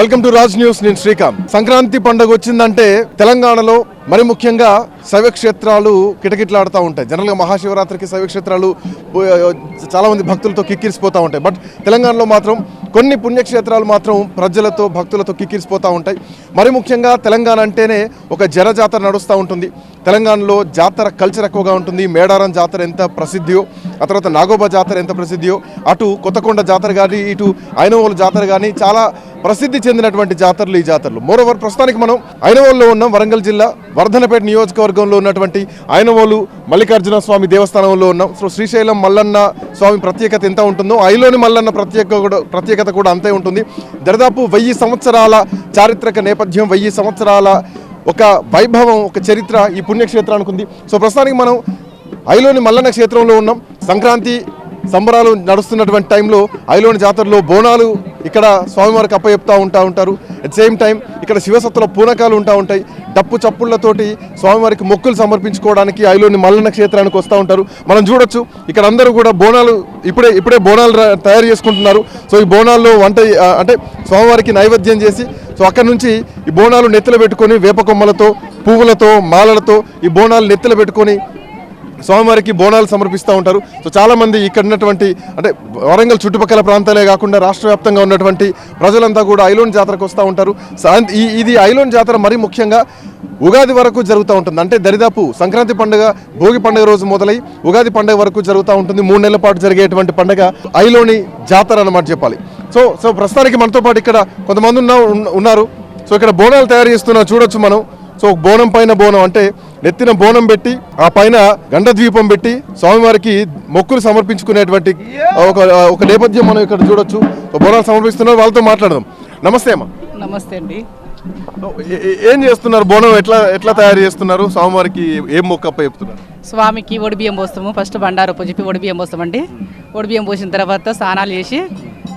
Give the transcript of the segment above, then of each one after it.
Welcome to Raj news నేను శ్రీకాంత్. సంక్రాంతి పండుగ వచ్చిందంటే తెలంగాణలో మరి ముఖ్యంగా శైవక్షేత్రాలు కిటకిట్లాడుతూ ఉంటాయి. జనరల్గా మహాశివరాత్రికి శైవక్షేత్రాలు చాలామంది భక్తులతో కిక్కిరిసిపోతూ ఉంటాయి. బట్ తెలంగాణలో మాత్రం కొన్ని పుణ్యక్షేత్రాలు మాత్రం ప్రజలతో భక్తులతో కిక్కిరిసిపోతూ ఉంటాయి. మరి ముఖ్యంగా తెలంగాణ అంటేనే ఒక జన జాతర నడుస్తూ ఉంటుంది. తెలంగాణలో జాతర కల్చర్ ఎక్కువగా ఉంటుంది. మేడారం జాతర ఎంత ప్రసిద్ధియో ఆ తర్వాత నాగోబా జాతర ఎంత ప్రసిద్ధియో అటు కొత్తకొండ జాతర కానీ ఇటు ఐనవోలు జాతర కానీ చాలా ప్రసిద్ధి చెందినటువంటి జాతరలు ఈ జాతరలు. మోరోవర్ ప్రస్తుతానికి మనం ఐనవోలులో ఉన్నాం వరంగల్ జిల్లా. వర్ధనపేట నియోజకవర్గంలో ఉన్నటువంటి ఐనవోలు మల్లికార్జున స్వామి దేవస్థానంలో ఉన్నాం. సో శ్రీశైలం మల్లన్న స్వామి ప్రత్యేకత ఎంత ఉంటుందో ఐలోని మల్లన్న ప్రత్యేక కూడా ప్రత్యేకత కూడా అంతే ఉంటుంది. దాదాపు వెయ్యి సంవత్సరాల చారిత్రక నేపథ్యం వెయ్యి సంవత్సరాల ఒక వైభవం ఒక చరిత్ర ఈ పుణ్యక్షేత్రానికి ఉంది. సో ప్రస్తుతానికి మనం ఐలోని మల్లన్న క్షేత్రంలో ఉన్నాం. సంక్రాంతి సంబరాలు నడుస్తున్నటువంటి టైంలో ఐలోని జాతరలో బోనాలు ఇక్కడ స్వామివారికి అప్పచెప్తా ఉంటా ఉంటారు. అట్ సేమ్ టైం ఇక్కడ శివసత్తుల పూనకాలు ఉంటా ఉంటాయి. డప్పు చప్పుళ్ళతోటి స్వామివారికి మొక్కులు సమర్పించుకోవడానికి ఐలోని మల్లన్న క్షేత్రానికి వస్తూ ఉంటారు. మనం చూడొచ్చు ఇక్కడ అందరూ కూడా బోనాలు ఇప్పుడే ఇప్పుడే బోనాలు తయారు చేసుకుంటున్నారు. సో ఈ బోనాల్లో వంట అంటే స్వామివారికి నైవేద్యం చేసి సో అక్కడ నుంచి ఈ బోనాలు నెత్తిలో పెట్టుకొని వేప కొమ్మలతో పువ్వులతో మాలలతో ఈ బోనాలు నెత్తిలో పెట్టుకొని స్వామివారికి బోనాలు సమర్పిస్తూ ఉంటారు. సో చాలామంది ఇక్కడ ఉన్నటువంటి అంటే వరంగల్ చుట్టుపక్కల ప్రాంతాలే కాకుండా రాష్ట్ర వ్యాప్తంగా ఉన్నటువంటి ప్రజలంతా కూడా ఐలోన్ జాతరకు వస్తూ ఉంటారు. ఈ ఇది ఐలోన్ జాతర మరీ ముఖ్యంగా ఉగాది వరకు జరుగుతూ ఉంటుంది. అంటే దరిదాపు సంక్రాంతి పండుగ భోగి పండుగ రోజు మొదలై ఉగాది పండుగ వరకు జరుగుతూ ఉంటుంది. మూడు నెలల పాటు జరిగేటువంటి పండుగ ఐలోని జాతర అన్నమాట చెప్పాలి. సో సో ప్రస్తుతానికి మనతో పాటు ఇక్కడ కొంతమంది ఉన్న ఉన్నారు. సో ఇక్కడ బోనాలు తయారు చేస్తున్నా చూడొచ్చు మనం. సో బోనం పైన బోనం అంటే నెత్తిన బోనం పెట్టి ఆ పైన గండ ద్వీపం పెట్టి స్వామివారికి మొక్కులు సమర్పించుకునేటువంటి ఒక ఒక నేపథ్యం మనం ఇక్కడ చూడొచ్చు. బోనాలు సమర్పిస్తున్నారు వాళ్ళతో మాట్లాడదాం. నమస్తే అమ్మా. నమస్తే అండి. ఏ- చేస్తున్నారు? బోనం ఎట్లా ఎట్లా తయారు చేస్తున్నారు? స్వామివారికి ఏం మొక్క అప్ప చెప్తున్నారు? స్వామికి ఒడి బియ్యం పోస్తాము. ఫస్ట్ బండారు చెప్పి ఒడి బియ్యం పోస్తామండి. ఒడి బియ్యం పోసిన తర్వాత స్నానాలు చేసి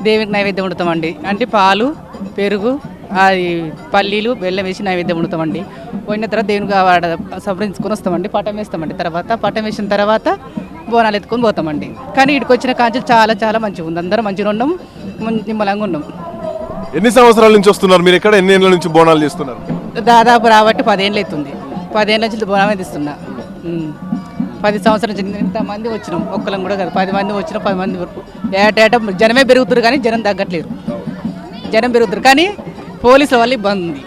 దేవునికి నైవేద్యం వండుతామండి. అంటే పాలు పెరుగు అది పల్లీలు బెల్లం వేసి నైవేద్యం వండుతామండి. పోయిన తర్వాత దేవునికి ఆడ సంప్రదించుకొని వస్తామండి. పటం వేస్తామండి. తర్వాత పటం వేసిన తర్వాత బోనాలు ఎత్తుకొని పోతామండి. కానీ ఇక్కడికి వచ్చిన కాంచి చాలా చాలా మంచిగా ఉంది. అందరం మంచిగా ఉన్నాం. నిమ్మలంగా ఉన్నాం. ఎన్ని సంవత్సరాల నుంచి వస్తున్నారు? మీరు ఎక్కడ ఎన్ని ఏళ్ళ నుంచి బోనాలు చేస్తున్నారు? దాదాపు రాబట్టి పదేళ్ళు అవుతుంది. పదేళ్ళ నుంచి బోనమే తీస్తున్నా. ఉమ్. పది సంవత్సరాల నుంచి ఇంతమంది వచ్చినాం. ఒక్కలం కూడా కాదు. పది మంది వచ్చినాం పది మంది వరకు. ఏటేట జనమే పెరుగుతారు కానీ జనం తగ్గట్లేరు. జనం పెరుగుతారు కానీ పోలీసుల వల్ల ఇబ్బంది ఉంది.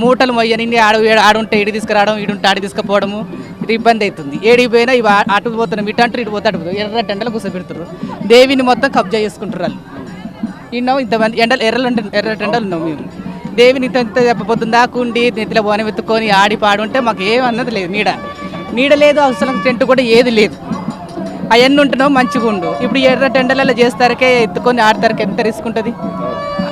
మూటలు మొయ్యని ఆడు ఆడుంటే ఇడి తీసుకురావడం ఈడుంటే ఆడి తీసుకుపోవడము ఇది ఇబ్బంది అవుతుంది. ఏడికి పోయినా ఇవి అటు పోతున్నాం ఇటు అంటారు ఇటు పోతే అటు పోతాం ఎర్ర టెండలు కూర్చోబెడుతారు దేవిని మొత్తం కబ్జా చేసుకుంటారు వాళ్ళు. ఇన్నాం ఇంతమంది ఎండలు ఎర్రలు ఎర్ర టెండలు ఉన్నాం మేము దేవిని ఇంత ఇంత చెప్పబోతుంది దాకుండి నెత్తిలో బోనం ఎత్తుకొని ఆడి పాడుంటే మాకు ఏం అన్నది లేదు. నీడ. నీడ లేదు అవసరం టెంట్ కూడా ఏది లేదు. అవన్నీ ఉంటున్నావు మంచిగా ఉండు ఇప్పుడు ఎర్ర టెండలలో చేస్తారకే ఎత్తుకొని ఆడతారకే ఎంత రిస్క్ ఉంటుంది?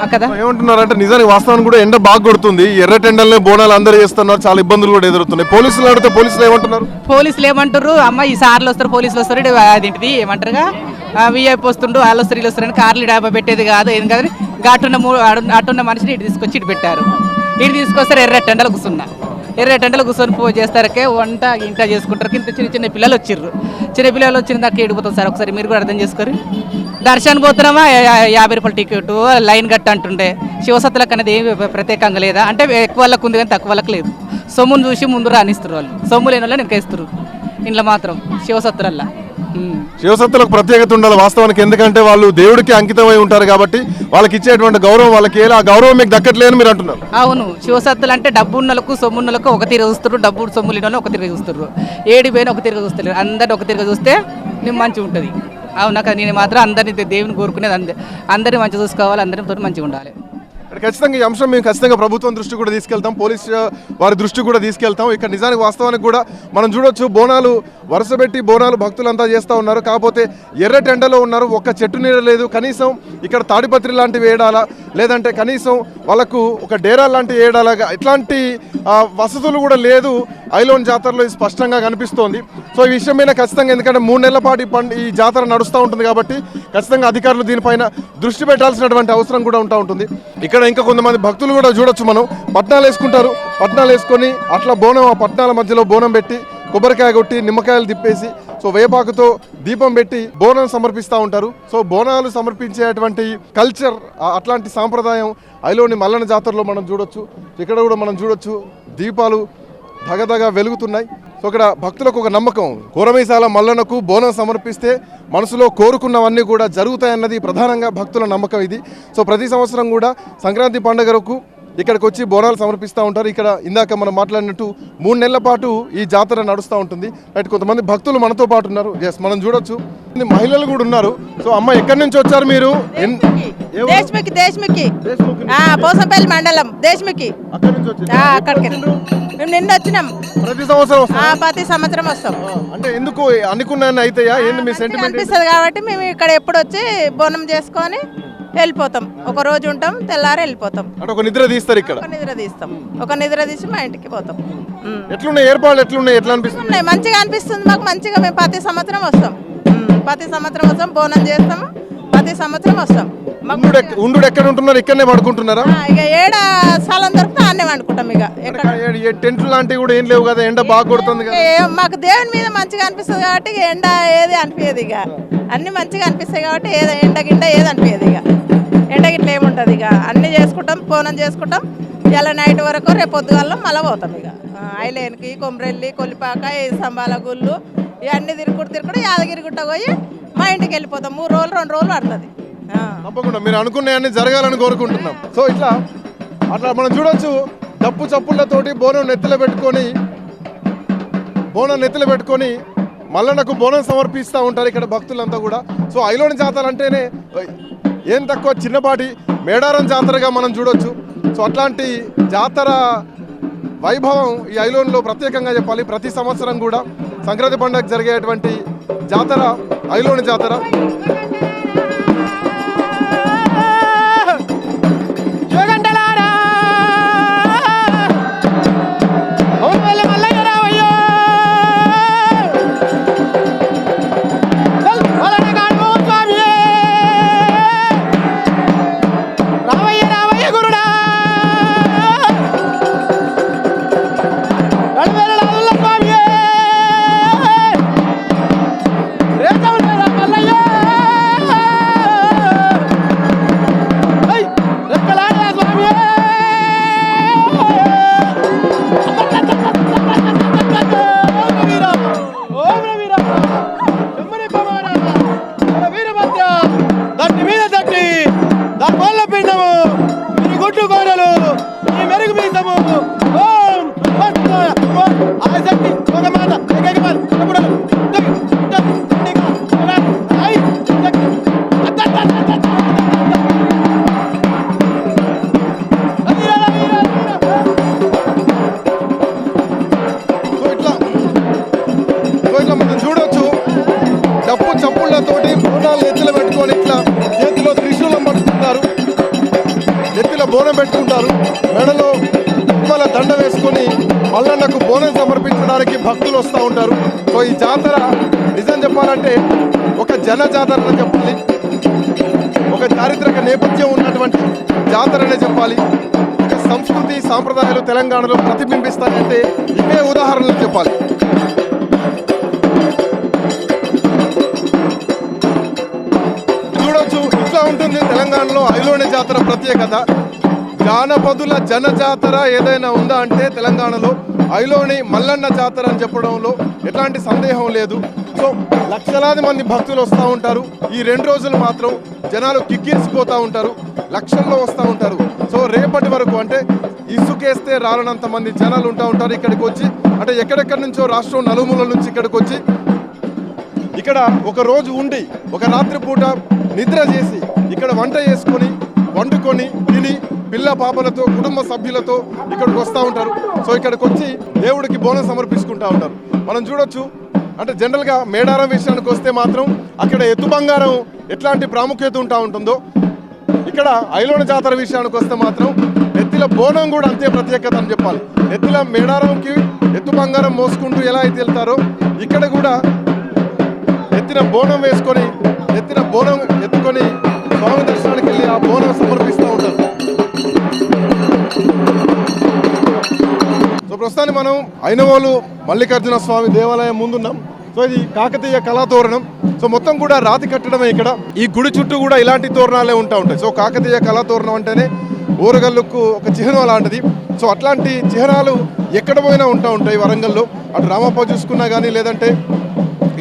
కదా? ఏమంటున్నారంటే నిజానికి వాస్తవానికి కూడా ఎండ బాగా కొడుతుంది. ఎర్ర టెండల్నే బోనాలు అందరూ చేస్తున్నారు. చాలా ఇబ్బందులు కూడా ఎదురుతున్నాయి పోలీసులు అడిగితే పోలీసులు ఏమంటున్నారు? పోలీసులు ఏమంటారు అమ్మ ఈ సార్లు వస్తారు పోలీసులు వస్తారు. అదేంటిది ఏమంటారుగా? విఐపి వస్తుండు వాళ్ళు వస్తారు వీళ్ళు వస్తారు అని కార్లు డాబా పెట్టేది కాదు ఏం కాదు ఆడు- అటున్న మనిషిని ఇటు తీసుకొచ్చి ఇటు పెట్టారు. ఇటు తీసుకొస్తారు ఎర్ర టెండలు కూర్చున్నా. ఇరవై టెంటలు కూర్చొని పో చేస్తారకే వంట ఇంట చేసుకుంటారు. ఇంత చిన్న చిన్న పిల్లలు వచ్చిర్రు. చిన్న పిల్లలు వచ్చిన దాకా ఏడిపోతాం సార్. ఒకసారి మీరు కూడా అర్థం చేసుకోరు. దర్శనం పోతున్నామా? యా- యాభై రూపాయల టికెట్. లైన్ గట్ట అంటుండే. శివసత్తులకు అనేది ఏమి ప్రత్యేకంగా లేదా? అంటే ఎక్కువ వాళ్ళకు ఉంది కానీ తక్కువ వాళ్ళకి లేదు. సొమ్మును చూసి ముందు రాణిస్తారు వాళ్ళు. సొమ్ము లేని వాళ్ళు వెనకేస్తారు. ఇంట్లో మాత్రం శివసత్తులల్లా. శివసత్తులకు ప్రత్యేకత ఉండాలి వాస్తవానికి. ఎందుకంటే వాళ్ళు దేవుడికి అంకితమై ఉంటారు కాబట్టి వాళ్ళకి ఇచ్చేటువంటి గౌరవం వాళ్ళకి ఎలా ఆ గౌరవం మీకు దక్కట్లేదని మీరు అంటున్నారు. అవును శివసత్తులు అంటే డబ్బు ఉన్నలకు ఒక తిరిగి చూస్తారు డబ్బు సొమ్ము లేని ఒక తిరిగి చూస్తారు ఏడు పోయిన ఒక తిరిగి చూస్తారు అందరిని ఒక తిరిగి చూస్తే నేను మంచిగా ఉంటుంది. అవునా నేను మాత్రం అందరిని దేవుని కోరుకునేది అందే అందరిని మంచిగా చూసుకోవాలి అందరితో మంచిగా ఉండాలి. ఖచ్చితంగా ఈ అంశం మేము ఖచ్చితంగా ప్రభుత్వం దృష్టి కూడా తీసుకెళ్తాం పోలీస్ వారి దృష్టి కూడా తీసుకెళ్తాం. ఇక్కడ నిజానికి వాస్తవానికి కూడా మనం చూడొచ్చు బోనాలు వరుస పెట్టి బోనాలు భక్తులంతా చేస్తూ ఉన్నారు. కాకపోతే ఎర్ర టెండలో ఉన్నారు ఒక్క చెట్టు నీడ లేదు. కనీసం ఇక్కడ తాడిపత్రి లాంటివి వేయడాలా? లేదంటే కనీసం వాళ్ళకు ఒక డేరా లాంటివి వేయడాలా? ఇట్లాంటి వసతులు కూడా లేదు. ఐలోన్ జాతరలో ఇది స్పష్టంగా కనిపిస్తోంది. సో ఈ విషయం మీద ఖచ్చితంగా ఎందుకంటే మూడు నెలల పాటు ఈ పండు ఈ జాతర నడుస్తూ ఉంటుంది కాబట్టి ఖచ్చితంగా అధికారులు దీనిపైన దృష్టి పెట్టాల్సినటువంటి అవసరం కూడా ఉంటా ఉంటుంది. ఇక్కడ ఇంకా కొంతమంది భక్తులు కూడా చూడొచ్చు మనం. పట్నాలు వేసుకుంటారు. పట్నాలు వేసుకొని అట్లా బోనం ఆ పట్నాల మధ్యలో బోనం పెట్టి కొబ్బరికాయ కొట్టి నిమ్మకాయలు తిప్పేసి సో వేపాకుతో దీపం పెట్టి బోనం సమర్పిస్తూ ఉంటారు. సో బోనాలు సమర్పించేటువంటి కల్చర్ అట్లాంటి సాంప్రదాయం ఐలోని మల్లన జాతరలో మనం చూడొచ్చు. ఇక్కడ కూడా మనం చూడొచ్చు. దీపాలు దగదగ వెలుగుతున్నాయి. సో ఇక్కడ భక్తులకు ఒక నమ్మకం. కోరమీసాల మల్లన్నకు బోనం సమర్పిస్తే మనసులో కోరుకున్నవన్నీ కూడా జరుగుతాయన్నది ప్రధానంగా భక్తుల నమ్మకం ఇది. సో ప్రతి సంవత్సరం కూడా సంక్రాంతి పండుగకు ఇక్కడికి వచ్చి బోనాలు సమర్పిస్తూ ఉంటారు. ఇక్కడ ఇందాక మనం మాట్లాడినట్టు మూడు నెలల పాటు ఈ జాతర నడుస్తూ ఉంటుంది. రైట్ కొంతమంది భక్తులు మనతో పాటు ఉన్నారు. ఎస్ మనం చూడొచ్చు. మహిళలు కూడా ఉన్నారు. సో అమ్మ ఎక్కడి నుంచి వచ్చారు మీరు? దేశ్ముఖి దేశ్ముఖి పోసంపల్లి మండలం దేశ్ముఖి. అక్కడికి. నిన్న వచ్చినాం ప్రతి సంవత్సరం వస్తారు. ఆ, ప్రతి సంవత్సరం వస్తాం. ఆ, అంటే ఎందుకు అనుకున్నాను అయితాయా? ఏంది మీ సెంటిమెంట్ అనిపిస్తుంది కాబట్టి మేము ఇక్కడ ఎప్పుడు వచ్చి బోనం చేసుకొని వెళ్ళిపోతాం. ఒక రోజు ఉంటాం తెల్లారి వెళ్ళిపోతాం. అంటే ఒక నిద్ర తీస్తారు ఇక్కడ. ఒక నిద్ర తీస్తాం. ఒక నిద్ర తీసి మా ఇంటికి పోతాం. ఉమ్. ఎట్లున్నాయి ఏర్పాట్లు? ఎట్లున్నాయి? ఎట్లా అనిపిస్తుంది? ఉన్నాయి. మంచిగా అనిపిస్తుంది మాకు. మంచిగా మేము ప్రతి సంవత్సరం వస్తాం. ఉమ్, ప్రతి సంవత్సరం వస్తాం బోనం చేస్తాము. ప్రతి సంవత్సరం వస్తాం. ఉండు ఎక్కడ ఉంటున్నారు? ఇక్కడనే పడుకుంటున్నారా? ఇక ఏడ స్థలం దొరికితే అన్నే వండుకుంటాం ఇక. ఎక్కడ? టెంట్ లాంటివి కూడా ఏం లేవు కదా ఎండ బాగా కొడుతుంది మాకు దేవుని మీద మంచిగా అనిపిస్తుంది కాబట్టి ఎండ ఏది అనిపించదు ఇక. అన్ని మంచిగా అనిపిస్తాయి కాబట్టి ఏది ఎండ గిండ ఏది అనిపించదు ఇక. ఎండ గిట్ల ఏముంటుంది ఇక. అన్ని చేసుకుంటాం పోనం చేసుకుంటాం. ఇలా నైట్ వరకు రేపు పొద్దుగాల మళ్ళీ పోతాం ఇక. ఐలేనికి కొమరెల్లి కొలిపాక ఈ సంబాల గుళ్ళు ఇవన్నీ తిరుగుడు తిరుగుడు యాదగిరి గుట్ట పోయి పాయింట్కి వెళ్ళిపోతాం మూడు రోజులు రెండు రోజులు పడుతుంది. తప్పకుండా మీరు అనుకున్నాయన్నీ జరగాలని కోరుకుంటున్నాం. సో ఇట్లా అట్లా మనం చూడొచ్చు డప్పు చప్పుళ్ళతోటి బోనం నెత్తిలో పెట్టుకొని బోనం నెత్తిలో పెట్టుకొని మల్లన్నకు బోనం సమర్పిస్తూ ఉంటారు ఇక్కడ భక్తులంతా కూడా. సో ఐలోని జాతర అంటేనే ఏం తక్కువ చిన్నపాటి మేడారం జాతరగా మనం చూడొచ్చు. సో అట్లాంటి జాతర వైభవం ఈ ఐలోన్లో ప్రత్యేకంగా చెప్పాలి. ప్రతి సంవత్సరం కూడా సంక్రాంతి పండుగ జరిగేటువంటి జాతర ఐలోని జాతర. తెలంగాణలో ప్రతిబింబిస్తాయంటే ఇవే ఉదాహరణలు చెప్పాలి. చూడొచ్చు ఇట్లా ఉంటుంది తెలంగాణలో ఐలోని జాతర ప్రత్యేకత. జానపదుల జన జాతర ఏదైనా ఉందా అంటే తెలంగాణలో ఐలోని మల్లన్న జాతర అని చెప్పడంలో ఎట్లాంటి సందేహం లేదు. సో లక్షలాది మంది భక్తులు వస్తూ ఉంటారు. ఈ రెండు రోజులు మాత్రం జనాలు కిక్కిరిసిపోతూ ఉంటారు. లక్షల్లో వస్తూ ఉంటారు. సో రేపటి వరకు అంటే ఇసుకేస్తే రాలనంత మంది జనాలు ఉంటా ఉంటారు ఇక్కడికి వచ్చి అంటే ఎక్కడెక్కడి నుంచో రాష్ట్రం నలుమూలల నుంచి ఇక్కడికి వచ్చి ఇక్కడ ఒక రోజు ఉండి ఒక రాత్రి పూట నిద్ర చేసి ఇక్కడ వంట చేసుకొని వండుకొని తిని పిల్ల పాపలతో కుటుంబ సభ్యులతో ఇక్కడికి వస్తూ ఉంటారు. సో ఇక్కడికి వచ్చి దేవుడికి బోనం సమర్పించుకుంటూ ఉంటారు. మనం చూడొచ్చు అంటే జనరల్గా మేడారం విషయానికి వస్తే మాత్రం అక్కడ ఎత్తు బంగారం ఎట్లాంటి ప్రాముఖ్యత ఉంటా ఉంటుందో ఇక్కడ ఐలోన జాతర విషయానికి వస్తే మాత్రం ఎత్తిల బోనం కూడా అంతే ప్రత్యేకత అని చెప్పాలి. ఎత్తిల మేడారంకి ఎత్తు బంగారం మోసుకుంటూ ఎలా అయితే వెళ్తారో ఇక్కడ కూడా ఎత్తిన బోనం వేసుకొని ఎత్తిన బోనం ఎత్తుకొని స్వామి దర్శనానికి వెళ్ళి ఆ బోనం సమర్పిస్తూ ఉంటారు. సో ప్రస్తుతానికి మనం ఐనవోలు మల్లికార్జున స్వామి దేవాలయం ముందున్నాం. సో ఇది కాకతీయ కళాతోరణం. సో మొత్తం కూడా రాతి కట్టడమే ఇక్కడ. ఈ గుడి చుట్టూ కూడా ఇలాంటి తోరణాలే ఉంటా ఉంటాయి. సో కాకతీయ కళాతోరణం అంటేనే ఊరగల్లుకు ఒక చిహ్నం లాంటిది. సో అట్లాంటి చిహ్నాలు ఎక్కడ పోయినా ఉంటా ఉంటాయి వరంగల్లో. అటు రామప్ప చూసుకున్నా కానీ లేదంటే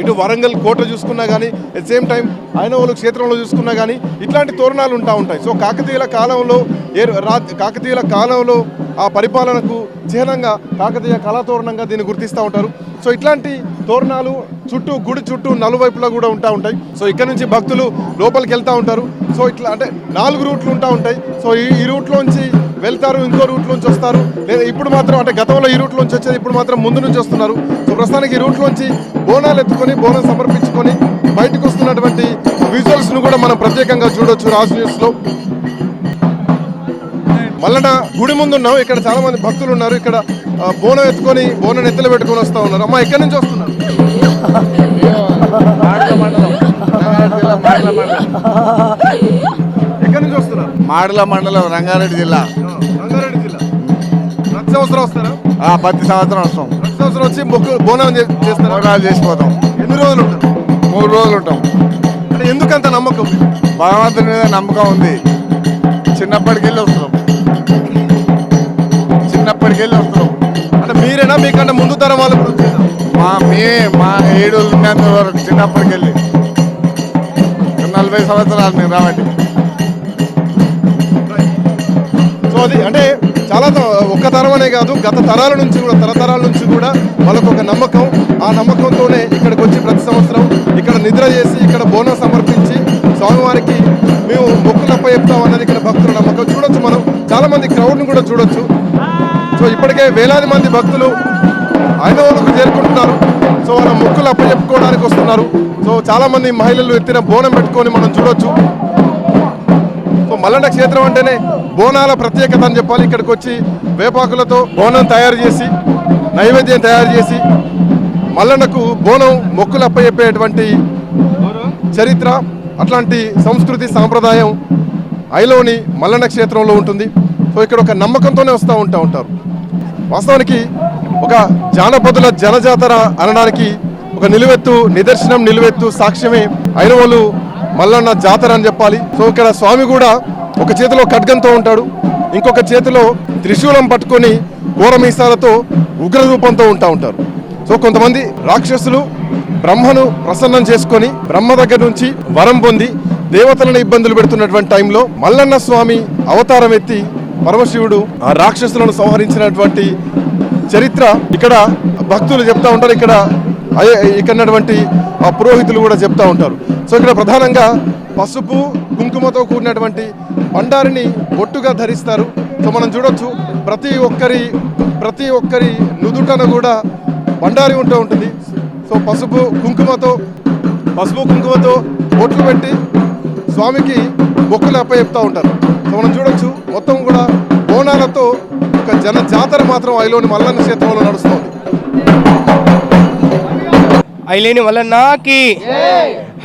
ఇటు వరంగల్ కోట చూసుకున్నా కానీ అట్ సేమ్ టైం ఐనవోలు క్షేత్రంలో చూసుకున్నా కానీ ఇట్లాంటి తోరణాలు ఉంటా ఉంటాయి. సో కాకతీయుల కాలంలో ఏ కాకతీయుల కాలంలో ఆ పరిపాలనకు చిహ్నంగా కాకతీయ కళాతోరణంగా దీన్ని గుర్తిస్తూ ఉంటారు. సో ఇట్లాంటి తోరణాలు చుట్టూ గుడి చుట్టూ నలువైపులా కూడా ఉంటా ఉంటాయి. సో ఇక్కడ నుంచి భక్తులు లోపలికి వెళ్తూ ఉంటారు. సో ఇట్లా అంటే నాలుగు రూట్లు ఉంటా ఉంటాయి. సో ఈ ఈ రూట్లోంచి వెళ్తారు ఇంకో రూట్ నుంచి వస్తారు. లేదా ఇప్పుడు మాత్రం అంటే గతంలో ఈ రూట్ నుంచి వచ్చేది ఇప్పుడు మాత్రం ముందు నుంచి వస్తున్నారు. సో ప్రస్తుతానికి ఈ రూట్లోంచి బోనాలు ఎత్తుకొని బోనం సమర్పించుకొని బయటకు వస్తున్నటువంటి విజువల్స్ను కూడా మనం ప్రత్యేకంగా చూడొచ్చు రాజ్ న్యూస్లో మల్లన గుడి ముందు ఉన్నాం ఇక్కడ చాలా మంది భక్తులు ఉన్నారు. ఇక్కడ బోనం ఎత్తుకొని బోనం ఎత్తులు పెట్టుకొని వస్తా ఉన్నారు. అమ్మ ఎక్కడి నుంచి వస్తున్నారు? ఎక్కడి నుంచి వస్తున్నారు? మాడల మండలం రంగారెడ్డి జిల్లా. రంగారెడ్డి జిల్లా. ప్రతి సంవత్సరం వస్తారా? ఆ, ప్రతి సంవత్సరం వస్తాం. ప్రతి సంవత్సరం వచ్చి మొక్కు బోనం చేస్తారా? ప్రోగ్రాలు చేసిపోతాం. ఎన్ని రోజులు ఉంటారు? మూడు రోజులు ఉంటాం. ఎందుకంత నమ్మకం? భగవంతుని మీద నమ్మకం ఉంది. చిన్నప్పటికెళ్ళి వస్తున్నాం. చిన్నప్పటికెళ్ళి వస్తున్నాం. అంటే మీరేనా? మీకంటే ముందు తరం వాళ్ళు? మా మే మా ఏడు వరకు చిన్నప్పటికెళ్ళి నలభై సంవత్సరాలు నేను రాబట్టి సో అది అంటే చాలా ఒక్క తరం అనే కాదు గత తరాల నుంచి కూడా తరతరాల నుంచి కూడా వాళ్ళకు ఒక నమ్మకం. ఆ నమ్మకంతోనే ఇక్కడికి వచ్చి ప్రతి సంవత్సరం ఇక్కడ నిద్ర చేసి ఇక్కడ బోనం సమర్పించి స్వామివారికి మేము మొక్కులు అప్ప చెప్తాం అన్నది ఇక్కడ భక్తుల నమ్మకం. చూడొచ్చు మనం. చాలా మంది క్రౌడ్ని కూడా చూడొచ్చు. సో ఇప్పటికే వేలాది మంది భక్తులు ఆయన చేరుకుంటున్నారు. సో వాళ్ళ మొక్కులు అప్పచెప్పుకోవడానికి వస్తున్నారు. సో చాలామంది మహిళలు ఎత్తిన బోనం పెట్టుకొని మనం చూడొచ్చు. సో మల్లన్న క్షేత్రం అంటేనే బోనాల ప్రత్యేకత అని చెప్పాలి. ఇక్కడికి వచ్చి వేపాకులతో బోనం తయారు చేసి నైవేద్యం తయారు చేసి మల్లన్నకు బోనం మొక్కులు అప్పచెప్పేటువంటి చరిత్ర అట్లాంటి సంస్కృతి సాంప్రదాయం ఐలోని మల్లన్న క్షేత్రంలో ఉంటుంది. సో ఇక్కడ ఒక నమ్మకంతోనే వస్తూ ఉంటా ఉంటారు. వాస్తవానికి ఒక జానపదుల జనజాతర అనడానికి ఒక నిలువెత్తు నిదర్శనం నిలువెత్తు సాక్ష్యమే ఐనవోలు మల్లన్న జాతర అని చెప్పాలి. సో ఇక్కడ స్వామి కూడా ఒక చేతిలో ఖడ్గంతో ఉంటాడు. ఇంకొక చేతిలో త్రిశూలం పట్టుకొని ఘోరమీసాలతో ఉగ్రరూపంతో ఉంటా ఉంటారు. సో కొంతమంది రాక్షసులు బ్రహ్మను ప్రసన్నం చేసుకొని బ్రహ్మ దగ్గర నుంచి వరం పొంది దేవతలను ఇబ్బందులు పెడుతున్నటువంటి టైంలో మల్లన్న స్వామి అవతారం ఎత్తి పరమశివుడు ఆ రాక్షసులను సంహరించినటువంటి చరిత్ర ఇక్కడ భక్తులు చెప్తా ఉంటారు. ఇక్కడ ఇక్కడటువంటి ఆ పురోహితులు కూడా చెప్తా ఉంటారు. సో ఇక్కడ ప్రధానంగా పసుపు కుంకుమతో కూడినటువంటి బండారిని బొట్టుగా ధరిస్తారు. సో మనం చూడొచ్చు ప్రతి ఒక్కరి ప్రతి ఒక్కరి నుదుటన కూడా బండారి ఉంటూ ఉంటుంది. సో పసుపు కుంకుమతో పసుపు కుంకుమతో బొట్లు పెట్టి స్వామికి బొక్కుల అప్ప చెప్తూ ఉంటారు. సో మనం చూడొచ్చు మొత్తం కూడా బోనాలతో ఒక జన జాతర మాత్రం ఐలోని మల్లన్న క్షేత్రంలో నడుస్తుంది. ఐలేని మల్లన్నకి.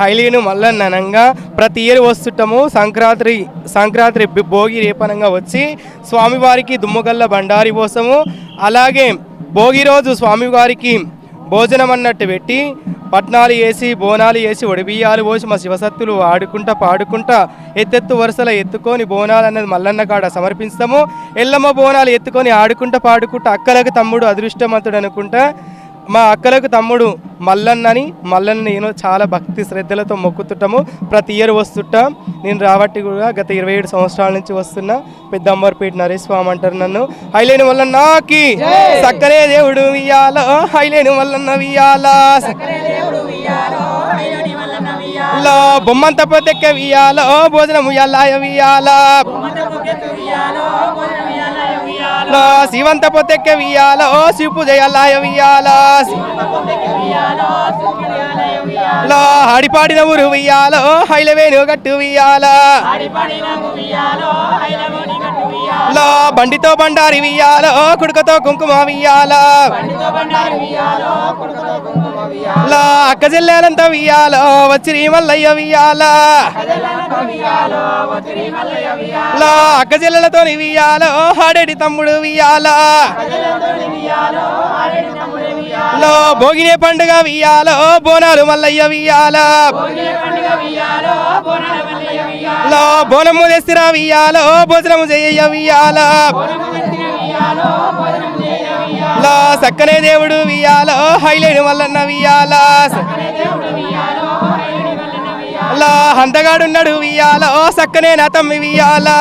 ఐలేని మల్లన్ననంగా ప్రతి ఇయర్ వస్తుంటాము. సంక్రాంతి సంక్రాంతి భోగి రేపనంగా వచ్చి స్వామివారికి దుమ్మగల్ల బండారి పోసము. అలాగే భోగి రోజు స్వామివారికి భోజనం అన్నట్టు పెట్టి పట్నాలు వేసి బోనాలు వేసి ఒడిబియ్యాలు పోసి మా శివసత్తులు ఆడుకుంటా పాడుకుంటా ఎత్తెత్తు వరుసల ఎత్తుకొని బోనాలు అన్నది మల్లన్న కాడ సమర్పిస్తాము. ఎల్లమ్మ బోనాలు ఎత్తుకొని ఆడుకుంటా పాడుకుంటా అక్కలకు తమ్ముడు అదృష్టవంతుడు అనుకుంటా మా అక్కలకు తమ్ముడు మల్లన్నని మల్లన్న నేను చాలా భక్తి శ్రద్ధలతో మొక్కుతుంటాము. ప్రతి ఇయర్ వస్తుంటా. నేను రాబట్టి కూడా గత ఇరవై ఏడు సంవత్సరాల నుంచి వస్తున్నా. పెద్ద అమ్మవారిపేట నరేష్ స్వామి అంటారు నన్ను. హైలేని మల్లన్నకి సక్కరే దేవుడు వియాల హైలేని మల్లన్న వియాల లో బొమ్మంత పొద్దెక్క వియాల భోజనం ఉయ్యాలాయ వియాల లో శివంత పొద్దెక్క వియాలో ఓ శివ పూజ ఎల్లాయ వియాల లో ఊరు వియాల ఓ హైలవేను గట్టు వియాల లో బండితో బండారి వియాలో ఓ కుడుకతో కుంకుమ వియాలా లో అక్క చెల్లెలంతా వియాలో ఓ వచ్చిరి మల్లయ్య వియాలా లో అక్క చెల్లెలతో వియాలో ఓ హాడేడి తమ్ముడు వియాలో లో భోగినే పండుగ వియాలో బోనాలు మల్లయ్య వియాలో లో బోనము తెస్తురా వియ్యాలో భోజనము చేయ వియ్యాల లో సక్కనే దేవుడు వియ్యాలో హైలైట్ మల్లన్న వియాలా హంతగాడున్నాడు వియాలో సక్కనే నా తమ్మి వియాలా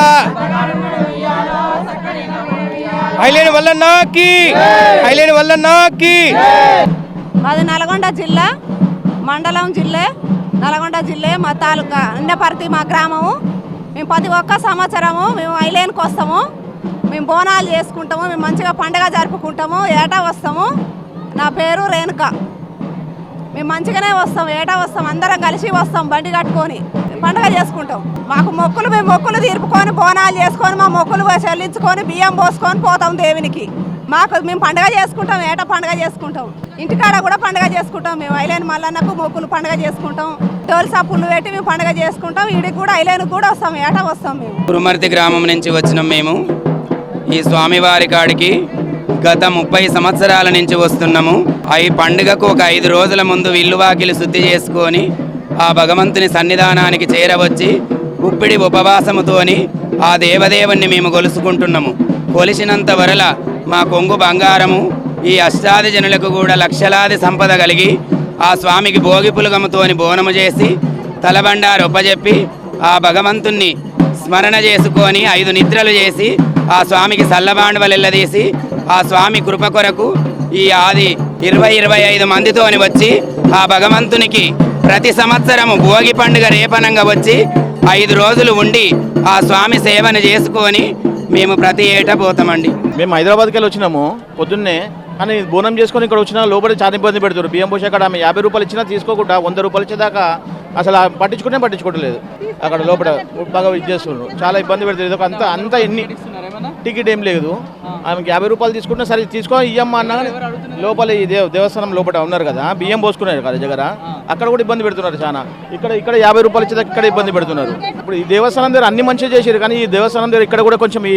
హైలేని మల్లన్నకి హైలేని మల్లన్నకి మాది నల్గొండ జిల్లా మండలం జిల్లా నల్గొండ జిల్లా మా తాలూకా ఇండపర్తి మా గ్రామము. మేము ప్రతి ఒక్క సంవత్సరము మేము ఐలేన్కి వస్తాము. మేము బోనాలు చేసుకుంటాము మేము మంచిగా పండగ జరుపుకుంటాము ఏటా వస్తాము. నా పేరు రేణుక. మేము మంచిగానే వస్తాం ఏటా వస్తాం అందరం కలిసి వస్తాం బండి కట్టుకొని. పండగ చేసుకుంటాం. మాకు మొక్కులు మేము మొక్కులు తీర్పుకొని బోనాలు చేసుకొని మా మొక్కులు చెల్లించుకొని బియ్యం పోసుకొని పోతాం దేవునికి. మాకు మేము పండగ చేసుకుంటాం ఏటా పండగ చేసుకుంటాం. ఇంటికాడ కూడా పండగ చేసుకుంటాం. మేము ఐలేని మల్లన్నకు మొక్కులు పండగ చేసుకుంటాం. డోల్ పుల్లు పెట్టి మేము పండగ చేసుకుంటాం. వీడికి కూడా ఐలేనికి కూడా వస్తాం ఏటా వస్తాం మేము. కురుమర్తి గ్రామం నుంచి వచ్చినాం మేము. ఈ స్వామివారి కాడికి గత ముప్పై సంవత్సరాల నుంచి వస్తున్నాము. ఈ పండుగకు ఒక ఐదు రోజుల ముందు విల్లువాకిలి శుద్ధి చేసుకొని ఆ భగవంతుని సన్నిధానానికి చేరవచ్చి ఉప్పిడి ఉపవాసముతోని ఆ దేవదేవుణ్ణి మేము కొలుసుకుంటున్నాము. కొలిసినంత వరల మా కొంగు బంగారము ఈ అష్టాది జనులకు కూడా లక్షలాది సంపద కలిగి ఆ స్వామికి భోగి పులుగముతోని బోనము చేసి తలబండారు ఒప్పజెప్పి ఆ భగవంతుణ్ణి స్మరణ చేసుకొని ఐదు నిద్రలు చేసి ఆ స్వామికి సల్లబాండవలెల్లదీసి ఆ స్వామి కృప కొరకు ఈ ఆది ఇరవై ఇరవై ఐదు మందితోని వచ్చి ఆ భగవంతునికి ప్రతి సంవత్సరము భోగి పండుగ రేపనంగా వచ్చి ఐదు రోజులు ఉండి ఆ స్వామి సేవను చేసుకొని మేము ప్రతి ఏటా పోతామండి. మేము హైదరాబాద్కి వెళ్ళి వచ్చినాము పొద్దున్నే. కానీ బోనం చేసుకొని ఇక్కడ వచ్చినా లోపల చాలా ఇబ్బంది పెడుతున్నారు. బియ్యం పోసి అక్కడ ఆమె యాభై రూపాయలు ఇచ్చినా తీసుకోకుండా వంద రూపాయలు ఇచ్చేదాకా అసలు పట్టించుకుంటే పట్టించుకోవట్లేదు. అక్కడ లోపల బాగా ఇది చేస్తున్నారు. చాలా ఇబ్బంది పెడుతుంది ఇదొక అంత అంత ఎన్ని టికెట్ ఏం లేదు. ఆమెకి యాభై రూపాయలు తీసుకుంటే సరే తీసుకో ఇయ్యమ్మా అన్నా లోపల ఈ దేవ దేవస్థానం లోపల ఉన్నారు కదా బియ్యం పోసుకున్నారు కదా దగ్గర అక్కడ కూడా ఇబ్బంది పెడుతున్నారు చాలా ఇక్కడ ఇక్కడ యాభై రూపాయలు ఇచ్చే ఇక్కడ ఇబ్బంది పెడుతున్నారు. ఇప్పుడు ఈ దేవస్థానం దగ్గర అన్ని మంచిగా చేశారు కానీ ఈ దేవస్థానం దగ్గర ఇక్కడ కూడా కొంచెం ఈ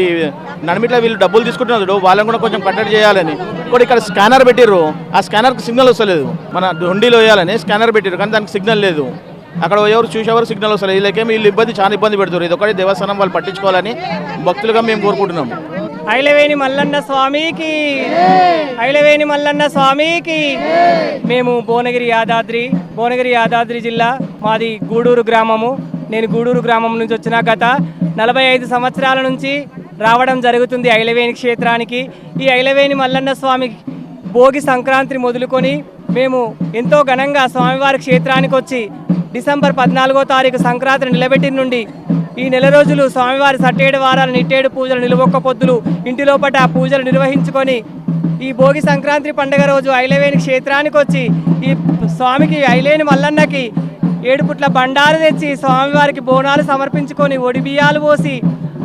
నడిమిట్లా వీళ్ళు డబ్బులు తీసుకుంటున్నారు. వాళ్ళని కూడా కొంచెం కట్టడి చేయాలని. కూడా ఇక్కడ స్కానర్ పెట్టారు ఆ స్కానర్కి సిగ్నల్ వస్తలేదు. మన హుండీలో వేయాలని స్కానర్ పెట్టారు కానీ దానికి సిగ్నల్ లేదు. అక్కడ ఎవరు చూసేవారు సిగ్నల్ వస్తారు వీళ్ళకేం వీళ్ళు ఇబ్బంది చాలా ఇబ్బంది పెడుతున్నారు ఇది ఒకటి దేవస్థానం వాళ్ళు పట్టించుకోవాలని భక్తులుగా మేము కోరుకుంటున్నాము ఐలవేణి మల్లన్న స్వామికి ఐలవేణి మల్లన్న స్వామికి మేము భువనగిరి యాదాద్రి భువనగిరి యాదాద్రి జిల్లా మాది గూడూరు గ్రామము. నేను గూడూరు గ్రామం నుంచి వచ్చిన గత నలభై ఐదు సంవత్సరాల నుంచి రావడం జరుగుతుంది ఐలవేణి క్షేత్రానికి. ఈ ఐలవేణి మల్లన్న స్వామి భోగి సంక్రాంతి మొదలుకొని మేము ఎంతో ఘనంగా స్వామివారి క్షేత్రానికి వచ్చి డిసెంబర్ పద్నాలుగో తారీఖు సంక్రాంతి నిలబెట్టి నుండి ఈ నెల రోజులు స్వామివారి సట్టేడు వారాలు నిట్టేడు పూజలు నిలువొక్క పొద్దులు ఇంటిలోపట ఆ పూజలు నిర్వహించుకొని ఈ భోగి సంక్రాంతి పండుగ రోజు ఐలవేని క్షేత్రానికి వచ్చి ఈ స్వామికి ఐలేని మల్లన్నకి ఏడుపుట్ల బండారు తెచ్చి స్వామివారికి బోనాలు సమర్పించుకొని ఒడిబియ్యాలు పోసి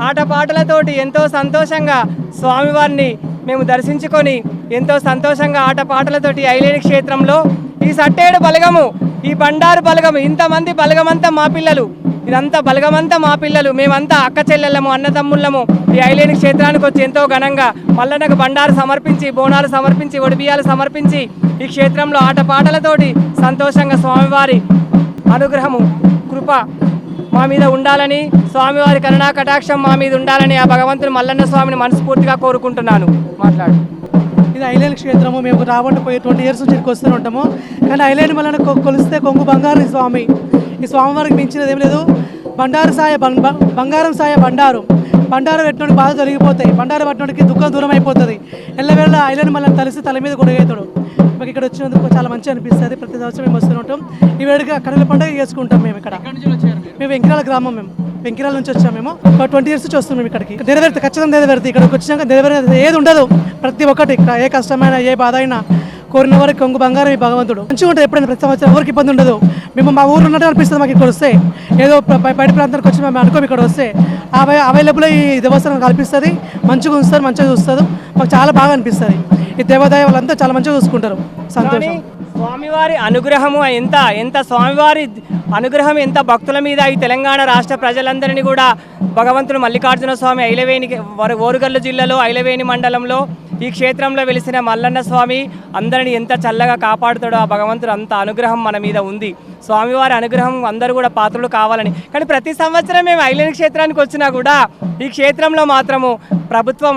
ఆటపాటలతోటి ఎంతో సంతోషంగా స్వామివారిని మేము దర్శించుకొని ఎంతో సంతోషంగా ఆటపాటలతోటి ఐలేని క్షేత్రంలో ఈ సట్టేడు బలగము ఈ బండారు బలగము ఇంతమంది బలగమంతా మా పిల్లలు. ఇదంతా బలగమంతా మా పిల్లలు. మేమంతా అక్క చెల్లెళ్ళము అన్నతమ్ముళ్ళము ఈ ఐలేని క్షేత్రానికి వచ్చి ఎంతో ఘనంగా మల్లన్నకు బండారు సమర్పించి బోనాలు సమర్పించి ఒడిబియాలు సమర్పించి ఈ క్షేత్రంలో ఆటపాటలతోటి సంతోషంగా స్వామివారి అనుగ్రహము కృప మా మీద ఉండాలని స్వామివారి కరుణా కటాక్షం మా మీద ఉండాలని ఆ భగవంతుని మల్లన్న స్వామిని మనస్ఫూర్తిగా కోరుకుంటున్నాను. మాట్లాడు. ఇది ఐలాండ్ క్షేత్రము. మేము రాబట్టపోయి ట్వంటీ ఇయర్స్ నుంచి ఇక్కడికి వస్తూనే ఉంటాము. కానీ ఐలాండ్ మళ్ళీ కొలిస్తే కొంగు బంగారు ఈ స్వామి. ఈ స్వామివారికి మించినది ఏం లేదు. బండారు సాయ బంగారం సాయ బండారు. బండారు పెట్టినోడికి బాధ తొలగిపోతాయి. బండారు పెట్టినోడికి దుఃఖం దూరం అయిపోతుంది ఎల్లవేళ ఐలాండ్ మళ్ళీ తలిసి తల మీద కొడుగవుతాడు మాకు ఇక్కడ వచ్చినందుకు చాలా మంచిగా అనిపిస్తుంది. ప్రతి సంవత్సరం మేము వస్తూనే ఉంటాం. ఈ వేడుక కనుల పండుగ చేసుకుంటాం మేము ఇక్కడ. మేము వెంకిరాల గ్రామం మేము. వెంకిరాల నుంచి వచ్చాం మేము. ఒక ట్వంటీ ఇయర్స్ నుంచి వస్తున్నాం మేము ఇక్కడికి నెరవేరుతుంది ఖచ్చితంగా నెరవేరుతుంది ఇక్కడికి వచ్చినాక నెరవేరేది ఏది ఉండదు. ప్రతి ఒక్కటి ఇక్కడ ఏ కష్టమైన ఏ బాధ అయినా కోరిన వారికి కొంగు బంగారం ఈ భగవంతుడు. మంచిగా ఉంటుంది ఎప్పుడైనా ప్రతి సంవత్సరం ఎవరికి ఇబ్బంది ఉండదు. మేము మా ఊరు ఉన్నట్టు అనిపిస్తుంది మాకు ఇక్కడ వస్తే. ఏదో బయట ప్రాంతానికి వచ్చి మేము అనుకోము ఇక్కడ వస్తే. అవై అవైలబుల్ ఈ దేవస్థానం కల్పిస్తుంది. మంచిగా ఉంచుతారు మంచిగా చూస్తారు. మాకు చాలా బాగా అనిపిస్తుంది. ఈ దేవాదాయ వాళ్ళంతా చాలా మంచిగా చూసుకుంటారు. సంతోషం. స్వామివారి అనుగ్రహము ఎంత? ఎంత స్వామివారి అనుగ్రహం ఎంత భక్తుల మీద? ఈ తెలంగాణ రాష్ట్ర ప్రజలందరినీ కూడా భగవంతుడు మల్లికార్జున స్వామి ఐలవేణి ఓరుగల్లు జిల్లాలో ఐలవేణి మండలంలో ఈ క్షేత్రంలో వెలిసిన మల్లన్న స్వామి అందరిని ఎంత చల్లగా కాపాడుతాడో ఆ భగవంతుడు అంత అనుగ్రహం మన మీద ఉంది. స్వామివారి అనుగ్రహం అందరూ కూడా పాత్రలు కావాలని. కానీ ప్రతి సంవత్సరం మేము ఐలైన్ క్షేత్రానికి వచ్చినా కూడా ఈ క్షేత్రంలో మాత్రము ప్రభుత్వం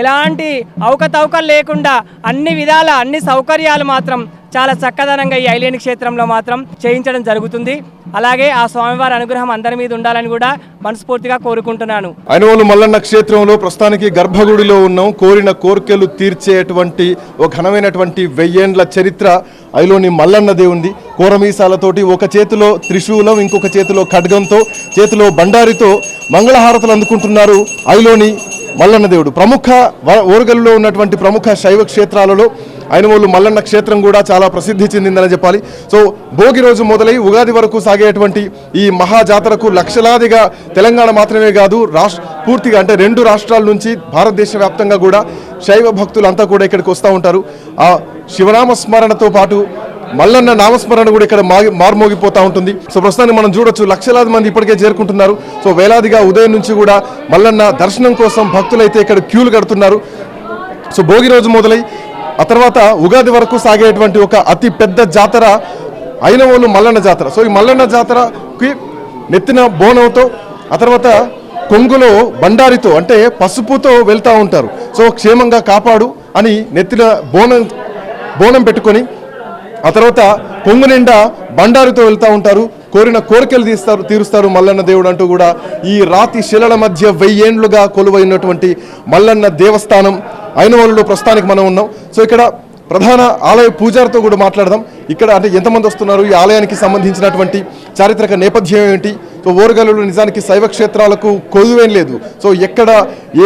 ఎలాంటి అవకతవకలు లేకుండా అన్ని విధాల అన్ని సౌకర్యాలు మాత్రం చాలా చక్కదనంగా ఈ ఐలేని క్షేత్రంలో మాత్రం చేయించడం జరుగుతుంది. అలాగే ఆ స్వామివారి అనుగ్రహం అందరి మీద ఉండాలని కూడా మనస్ఫూర్తిగా కోరుకుంటున్నాను. అయినవాళ్ళు మల్లన్న క్షేత్రంలో ప్రస్తుతానికి గర్భగుడిలో ఉన్నాం. కోరిన కోరికలు తీర్చేటువంటి ఒక ఘనమైనటువంటి వెయ్యేండ్ల చరిత్ర ఐలోని మల్లన్న దేవుంది కోరమీసాలతోటి ఒక చేతిలో త్రిశూలం ఇంకొక చేతిలో ఖడ్గంతో చేతిలో బండారితో మంగళహారతులు అందుకుంటున్నారు ఐలోని మల్లన్న దేవుడు ప్రముఖ వ- ఉన్నటువంటి ప్రముఖ శైవ క్షేత్రాలలో ఐనవోలు మల్లన్న క్షేత్రం కూడా చాలా ప్రసిద్ధి చెందిందని చెప్పాలి. సో భోగి రోజు మొదలై ఉగాది వరకు సాగేటువంటి ఈ మహా జాతరకు లక్షలాదిగా తెలంగాణ మాత్రమే కాదు రాష్ట్ర పూర్తిగా అంటే రెండు రాష్ట్రాల నుంచి భారతదేశ వ్యాప్తంగా కూడా శైవ భక్తులంతా కూడా ఇక్కడికి వస్తూ ఉంటారు. ఆ శివనామ స్మరణతో పాటు మల్లన్న నామస్మరణ కూడా ఇక్కడ మా మార్మోగిపోతూ ఉంటుంది. సో ప్రస్తుతాన్ని మనం చూడొచ్చు లక్షలాది మంది ఇప్పటికే చేరుకుంటున్నారు. సో వేలాదిగా ఉదయం నుంచి కూడా మల్లన్న దర్శనం కోసం భక్తులైతే ఇక్కడ క్యూలు కడుతున్నారు. సో భోగి రోజు మొదలై ఆ తర్వాత ఉగాది వరకు సాగేటువంటి ఒక అతి పెద్ద జాతర అయినవోలు మల్లన్న జాతర. సో ఈ మల్లన్న జాతరకి నెత్తిన బోనంతో ఆ తర్వాత కొంగులో బండారితో అంటే పసుపుతో వెళ్తూ ఉంటారు. సో క్షేమంగా కాపాడు అని నెత్తిన బోనం బోనం పెట్టుకొని ఆ తర్వాత కొంగు నిండా బండారితో వెళ్తూ ఉంటారు. కోరిన కోరికలు తీస్తారు తీరుస్తారు మల్లన్న దేవుడు అంటూ కూడా ఈ రాతి శిలల మధ్య వెయ్యేండ్లుగా కొలువైనటువంటి మల్లన్న దేవస్థానం ఐనవోలులో ప్రస్తుతానికి మనం ఉన్నాం. సో ఇక్కడ ప్రధాన ఆలయ పూజారితో కూడా మాట్లాడదాం. ఇక్కడ అంటే ఎంతమంది వస్తున్నారు? ఈ ఆలయానికి సంబంధించినటువంటి చారిత్రక నేపథ్యం ఏంటి సో ఓరుగల్లులో నిజానికి శైవ క్షేత్రాలకు కొలువేం లేదు. సో ఎక్కడ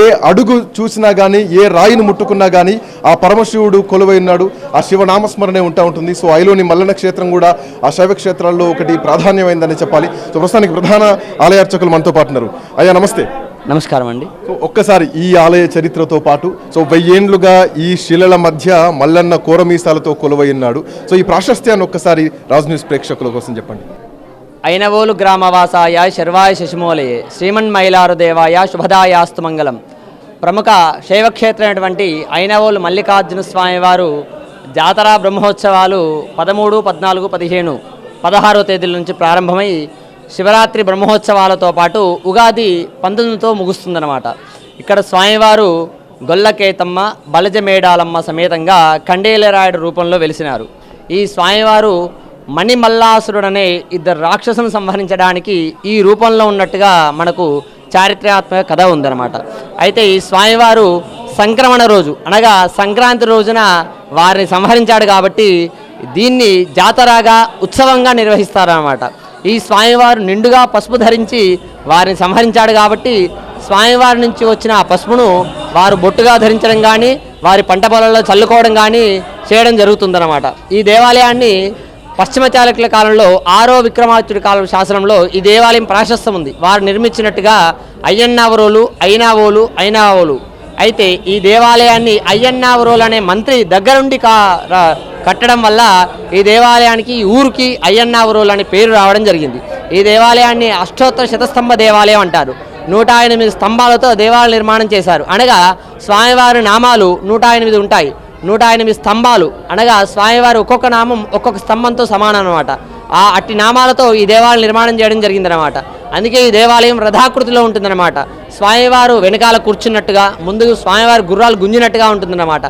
ఏ అడుగు చూసినా కానీ ఏ రాయిని ముట్టుకున్నా కానీ ఆ పరమశివుడు కొలువై ఉన్నాడు. ఆ శివనామస్మరణే ఉంటా ఉంటుంది. సో ఐలోని మల్లన్న క్షేత్రం కూడా ఆ శైవ క్షేత్రాల్లో ఒకటి ప్రాధాన్యమైందని చెప్పాలి. సో ప్రస్తుతానికి ప్రధాన ఆలయార్చకులు మనతో పాటున్నారు అయ్యా నమస్తే. నమస్కారం అండి. సో ఒక్కసారి ఈ ఆలయ చరిత్రతో పాటు సో వెయ్యేండ్లుగా ఈ శిలల మధ్య మల్లన్న కోరమీసాలతో కొలువై ఉన్నాడు. సో ఈ ప్రాశస్త్యాన్ని ఒక్కసారి రాజు న్యూస్ ప్రేక్షకుల కోసం చెప్పండి. ఐనవోలు గ్రామవాసాయ శర్వాయ శశిమూలయే శ్రీమన్ మైలారు దేవాయ శుభదాయాస్తు మంగళం. ప్రముఖ శైవక్షేత్రం అయినటువంటి ఐనవోలు మల్లికార్జున స్వామి వారు జాతర బ్రహ్మోత్సవాలు పదమూడు పద్నాలుగు పదిహేను పదహారో తేదీల నుంచి ప్రారంభమై శివరాత్రి బ్రహ్మోత్సవాలతో పాటు ఉగాది పంతొమ్మిదితో ముగుస్తుందన్నమాట. ఇక్కడ స్వామివారు గొల్లకేతమ్మ బలజమేడాలమ్మ సమేతంగా కండేలరాయుడు రూపంలో వెలిసినారు. ఈ స్వామివారు మణిమల్లాసురుడనే ఇద్దరు రాక్షసును సంహరించడానికి ఈ రూపంలో ఉన్నట్టుగా మనకు చారిత్రాత్మక కథ ఉందన్నమాట. అయితే ఈ స్వామివారు సంక్రమణ రోజు అనగా సంక్రాంతి రోజున వారిని సంహరించాడు కాబట్టి దీన్ని జాతరగా ఉత్సవంగా నిర్వహిస్తారన్నమాట. ఈ స్వామివారు నిండుగా పసుపు ధరించి వారిని సంహరించాడు కాబట్టి స్వామివారి నుంచి వచ్చిన ఆ పసుపును వారు బొట్టుగా ధరించడం కానీ వారి పంట పొలాల్లో చల్లుకోవడం కానీ చేయడం జరుగుతుందన్నమాట. ఈ దేవాలయాన్ని పశ్చిమ చాళుక్యుల కాలంలో ఆరో విక్రమాదిత్యుడి కాలం శాసనంలో ఈ దేవాలయం ప్రాశస్తం ఉంది. వారు నిర్మించినట్టుగా అయ్యన్నావరోలు అయినావోలు అయినావోలు అయితే ఈ దేవాలయాన్ని అయ్యన్నావరోలు అనే మంత్రి దగ్గరుండి కా కట్టడం వల్ల ఈ దేవాలయానికి ఊరికి అయ్యన్నావరోలు అనే పేరు రావడం జరిగింది. ఈ దేవాలయాన్ని అష్టోత్తర శతస్తంభ దేవాలయం అంటారు. నూట ఎనిమిది స్తంభాలతో దేవాలయ నిర్మాణం చేశారు. అనగా స్వామివారి నామాలు నూట ఎనిమిది ఉంటాయి. నూట ఎనిమిది స్తంభాలు. అనగా స్వామివారి ఒక్కొక్క నామం ఒక్కొక్క స్తంభంతో సమానం అనమాట ఆ అట్టి నామాలతో ఈ దేవాలయం నిర్మాణం చేయడం జరిగిందనమాట అందుకే ఈ దేవాలయం రథాకృతిలో ఉంటుందన్నమాట. స్వామివారు వెనకాల కూర్చున్నట్టుగా ముందు స్వామివారి గుర్రాలు గుంజినట్టుగా ఉంటుందన్నమాట.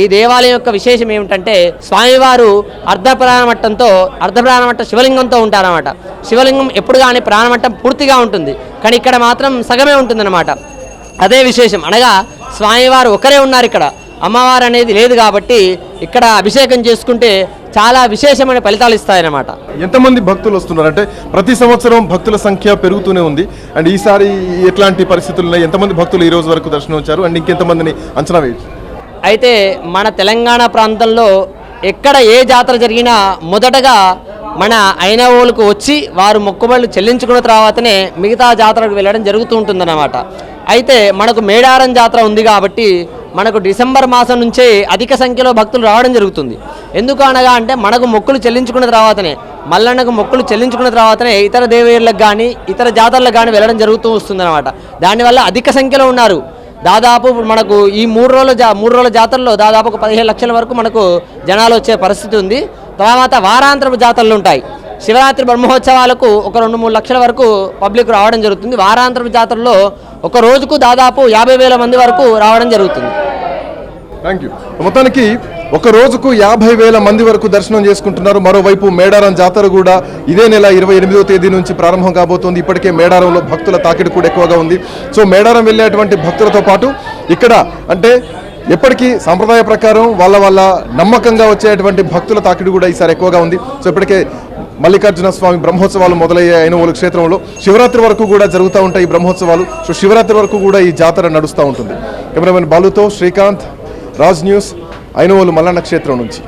ఈ దేవాలయం యొక్క విశేషం ఏమిటంటే స్వామివారు అర్ధ ప్రాణమట్టంతో అర్ధ ప్రాణమట్ట శివలింగంతో ఉంటారన్నమాట. శివలింగం ఎప్పుడు కానీ ప్రాణమట్టం పూర్తిగా ఉంటుంది. కానీ ఇక్కడ మాత్రం సగమే ఉంటుందన్నమాట. అదే విశేషం. అనగా స్వామివారు ఒకరే ఉన్నారు ఇక్కడ. అమ్మవారు అనేది లేదు కాబట్టి ఇక్కడ అభిషేకం చేసుకుంటే చాలా విశేషమైన ఫలితాలు ఇస్తాయన్నమాట. ఎంతమంది భక్తులు వస్తున్నారు? అంటే ప్రతి సంవత్సరం భక్తుల సంఖ్య పెరుగుతూనే ఉంది. అండ్ ఈసారి ఎట్లాంటి పరిస్థితులు ఉన్నాయి? ఎంతమంది భక్తులు ఈ రోజు వరకు దర్శనం వచ్చారు? అండ్ ఇంకెంతమందిని అంచనా వేయచ్చు? అయితే మన తెలంగాణ ప్రాంతంలో ఎక్కడ ఏ జాతర జరిగినా మొదటగా మన ఐనవోలకు వచ్చి వారు మొక్కుబడులు చెల్లించుకున్న తర్వాతనే మిగతా జాతరకు వెళ్ళడం జరుగుతూ ఉంటుందన్నమాట. అయితే మనకు మేడారం జాతర ఉంది కాబట్టి మనకు డిసెంబర్ మాసం నుంచే అధిక సంఖ్యలో భక్తులు రావడం జరుగుతుంది. ఎందుకు అనగా అంటే మనకు మొక్కులు చెల్లించుకున్న తర్వాతనే మల్లన్నకు మొక్కులు చెల్లించుకున్న తర్వాతనే ఇతర దేవేరులకు కానీ ఇతర జాతరలకు కానీ వెళ్ళడం జరుగుతూ వస్తుందన్నమాట. దానివల్ల అధిక సంఖ్యలో ఉన్నారు. దాదాపు మనకు ఈ మూడు రోజుల జా మూడు రోజుల జాతరలో దాదాపు ఒక పదిహేను లక్షల వరకు మనకు జనాలు వచ్చే పరిస్థితి ఉంది. తర్వాత వారాంతరపు జాతరలు ఉంటాయి. శివరాత్రి బ్రహ్మోత్సవాలకు ఒక రెండు మూడు లక్షల వరకు పబ్లిక్ రావడం జరుగుతుంది. వారాంతరపు జాతరలో ఒక రోజుకు దాదాపు యాభై వేల మంది వరకు రావడం జరుగుతుంది. థ్యాంక్ యూ మొత్తానికి ఒక రోజుకు యాభై వేల మంది వరకు దర్శనం చేసుకుంటున్నారు. మరోవైపు మేడారం జాతర కూడా ఇదే నెల ఇరవై ఎనిమిదో తేదీ నుంచి ప్రారంభం కాబోతోంది. ఇప్పటికే మేడారంలో భక్తుల తాకిడి కూడా ఎక్కువగా ఉంది. సో మేడారం వెళ్ళేటువంటి భక్తులతో పాటు ఇక్కడ అంటే ఎప్పటికీ సాంప్రదాయ ప్రకారం వాళ్ళ వాళ్ళ నమ్మకంగా వచ్చేటువంటి భక్తుల తాకిడి కూడా ఈసారి ఎక్కువగా ఉంది. సో ఇప్పటికే మల్లికార్జున స్వామి బ్రహ్మోత్సవాలు మొదలయ్యే ఐనవోలు క్షేత్రంలో శివరాత్రి వరకు కూడా జరుగుతూ ఉంటాయి ఈ బ్రహ్మోత్సవాలు. సో శివరాత్రి వరకు కూడా ఈ జాతర నడుస్తూ ఉంటుంది. కెమెరామెన్ బాలుతో శ్రీకాంత్. రాజ్ న్యూస్ ఐనవోలు మల్లన్న క్షేత్రం నుంచి.